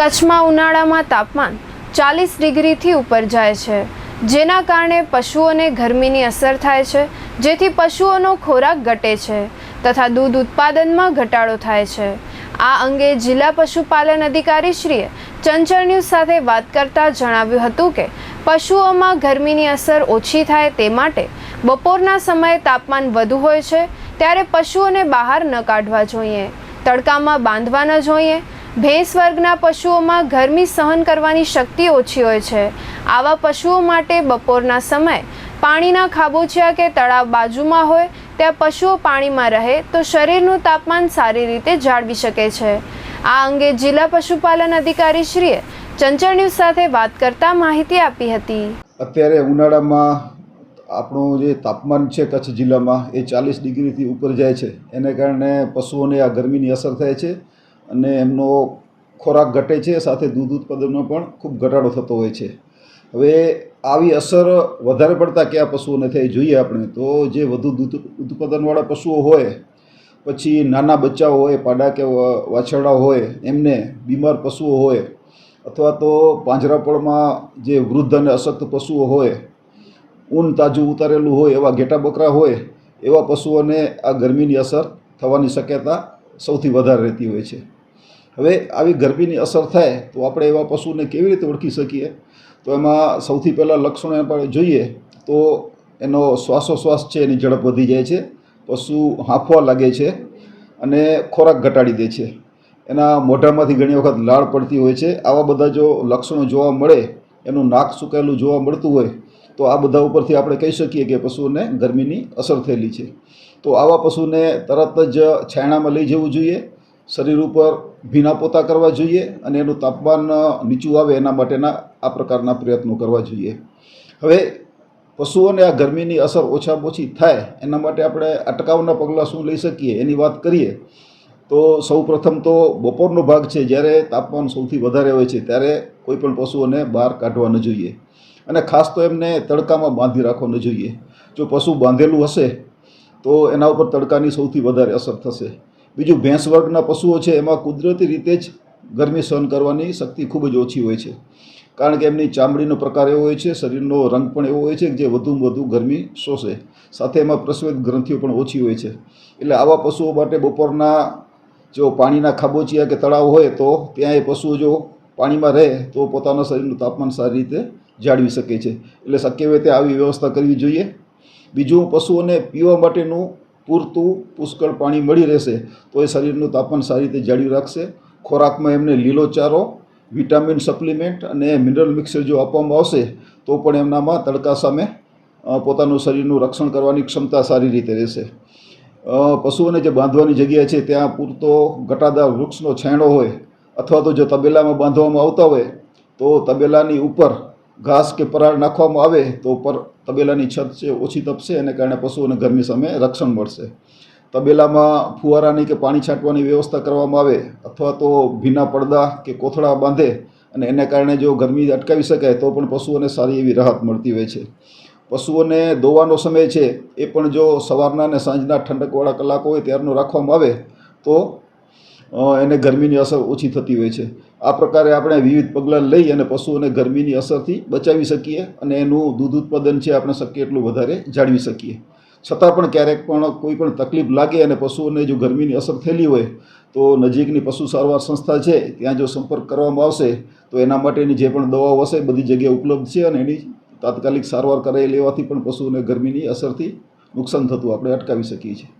કચ્છમાં ઉનાળામાં તાપમાન ચાલીસ ડિગ્રીથી ઉપર જાય છે. જેના કારણે પશુઓને ગરમીની અસર થાય છે, જેથી પશુઓનો ખોરાક ઘટે છે તથા દૂધ ઉત્પાદનમાં ઘટાડો થાય છે. આ અંગે જિલ્લા પશુપાલન અધિકારીશ્રીએ ચંચળ ન્યૂઝ સાથે વાત કરતા જણાવ્યું હતું કે, પશુઓમાં ગરમીની અસર ઓછી થાય તે માટે બપોરના સમયે તાપમાન વધુ હોય છે, ત્યારે પશુઓને બહાર ન કાઢવા જોઈએ, તડકામાં બાંધવા ન જોઈએ ભેંસ વર્ગના પશુઓમાં ગરમી સહન કરવાની શક્તિ ઓછી હોય છે. આવા પશુઓ માટે બપોરના સમય પાણીના ખાબોચિયા કે તળાવ બાજુમાં હોય, ત્યાં પશુઓ પાણીમાં રહે તો શરીરનું તાપમાન સારી રીતે જાળવી શકે છે. આ અંગે જિલ્લા પશુપાલન અધિકારીશ્રીએ ચંચળ ન્યૂઝ સાથે વાત કરતા માહિતી આપી હતી. અત્યારે ઉનાળામાં આપણું જે તાપમાન છે કચ્છ જિલ્લામાં એ ચાલીસ ડિગ્રીથી ઉપર જાય છે. એને કારણે પશુઓને આ ગરમીની અસર થાય છે. અને એમનો ખોરાક ઘટે છે, સાથે દૂધ ઉત્પાદનમાં પણ ખૂબ ઘટાડો થતો હોય છે. હવે આવી અસર વધારે પડતા કયા પશુઓને થઈ જોઈએ આપણે? તો જે વધુ દૂધ ઉત્પાદનવાળા પશુઓ હોય, પછી નાના બચ્ચાઓ હોય, પાડા કે વાછરડા હોય, એમને બીમાર પશુઓ હોય, અથવા તો પાંજરાપોળમાં જે વૃદ્ધ અને અશક્ત પશુઓ હોય, ઊન તાજું ઉતારેલું હોય, એવા ઘેટા બકરા હોય, એવા પશુઓને આ ગરમીની અસર થવાની શક્યતા સૌથી વધારે રહેતી હોય છે. હવે આવી ગરમીની અસર થાય તો આપણે એવા પશુને કેવી રીતે ઓળખી શકીએ? તો એમાં સૌથી પહેલાં લક્ષણો આપણે જોઈએ તો એનો શ્વાસોશ્વાસ છે, એની ઝડપ વધી જાય છે, પશુ હાંફવા લાગે છે અને ખોરાક ઘટાડી દે છે. એના મોઢામાંથી ઘણી વખત લાળ પડતી હોય છે. આવા બધા જો લક્ષણો જોવા મળે, એનું નાક સુકાયેલું જોવા મળતું હોય, તો આ બધા ઉપરથી આપણે કહી શકીએ કે પશુને ગરમીની અસર થયેલી છે. તો આવા પશુને તરત જ છાયણામાં લઈ જવું જોઈએ. શરીર ઉપર ભીના પોતા કરવા જોઈએ અને એનું તાપમાન નીચું આવે એના માટેના આ પ્રકારના પ્રયત્નો કરવા જોઈએ. હવે પશુઓને આ ગરમીની અસર ઓછામાં ઓછી થાય, એના માટે આપણે અટકાવના પગલાં શું લઈ શકીએ એની વાત કરીએ, તો સૌ પ્રથમ તો બપોરનો ભાગ છે, જ્યારે તાપમાન સૌથી વધારે હોય છે, ત્યારે કોઈ પણ પશુઓને બહાર કાઢવા ન જોઈએ. અને ખાસ તો એમને તડકામાં બાંધી રાખવા ન જોઈએ. જો પશુ બાંધેલું હશે, તો એના ઉપર તડકાની સૌથી વધારે અસર થશે. બીજું ભેંસ વર્ગના પશુઓ છે, એમાં કુદરતી રીતે જ ગરમી સહન કરવાની શક્તિ ખૂબ જ ઓછી હોય છે. કારણ કે એમની ચામડીનો પ્રકાર એવો હોય છે, શરીરનો રંગ પણ એવો હોય છે કે જે વધુમાં વધુ ગરમી શોષે. સાથે એમાં પ્રસ્વેત ગ્રંથિઓ પણ ઓછી હોય છે. એટલે આવા પશુઓ માટે બપોરના જો પાણીના ખાબોચિયા કે તળાવ હોય તો ત્યાં એ પશુઓ જો પાણીમાં રહે તો પોતાના શરીરનું તાપમાન સારી રીતે જાળવી શકે છે. એટલે શક્ય હોય તે આવી વ્યવસ્થા કરવી જોઈએ. બીજું પશુઓને પીવા માટેનું પૂરતું પુષ્કળ પાણી મળી રહેશે, તો એ શરીરનું તાપમાન સારી રીતે જાળવી રાખશે. ખોરાકમાં એમને લીલો ચારો, વિટામિન સપ્લિમેન્ટ અને મિનરલ મિક્સર જો આપવામાં આવશે, તો પણ એમનામાં તડકા સામે પોતાનું શરીરનું રક્ષણ કરવાની ક્ષમતા સારી રીતે રહેશે. પશુઓને જે બાંધવાની જગ્યા છે, ત્યાં પૂરતો ઘટાદાર વૃક્ષનો છાંયડો હોય અથવા તો જો તબેલામાં બાંધવામાં આવતા હોય, તો તબેલાની ઉપર ઘાસ કે પરાળ નાખવામાં આવે, તો ઉપર તબેલાની છત છે ઓછી તપશે એને કારણે પશુઓને ગરમી સામે રક્ષણ મળશે. તબેલામાં ફુવારાની કે પાણી છાંટવાની વ્યવસ્થા કરવામાં આવે અથવા તો ભીના પડદા કે કોથળા બાંધે અને એને કારણે જો ગરમી અટકાવી શકાય તો પણ પશુઓને સારી એવી રાહત મળતી હોય છે. પશુઓને દોવાનો સમય છે એ પણ જો સવારના અને સાંજના ઠંડકવાળા કલાકો હોય ત્યારનો રાખવામાં આવે તો એને ગરમીની અસર ઓછી થતી હોય છે. આ પ્રકારે આપણે વિવિધ પગલાં લઈ અને પશુઓને ગરમીની અસરથી બચાવી શકીએ અને એનું દૂધ ઉત્પાદન છે આપણે શક્ય એટલું વધારે જાળવી શકીએ. છતાં પણ ક્યારેક પણ કોઈ પણ તકલીફ લાગે અને પશુઓને જો ગરમીની અસર થયેલી હોય, તો નજીકની પશુ સારવાર સંસ્થા છે, ત્યાં જો સંપર્ક કરવામાં આવશે, તો એના માટેની જે પણ દવાઓ હશે, બધી જગ્યાએ ઉપલબ્ધ છે અને એની તાત્કાલિક સારવાર કરાવી લેવાથી પણ પશુઓને ગરમીની અસરથી નુકસાન થતું આપણે અટકાવી શકીએ છીએ.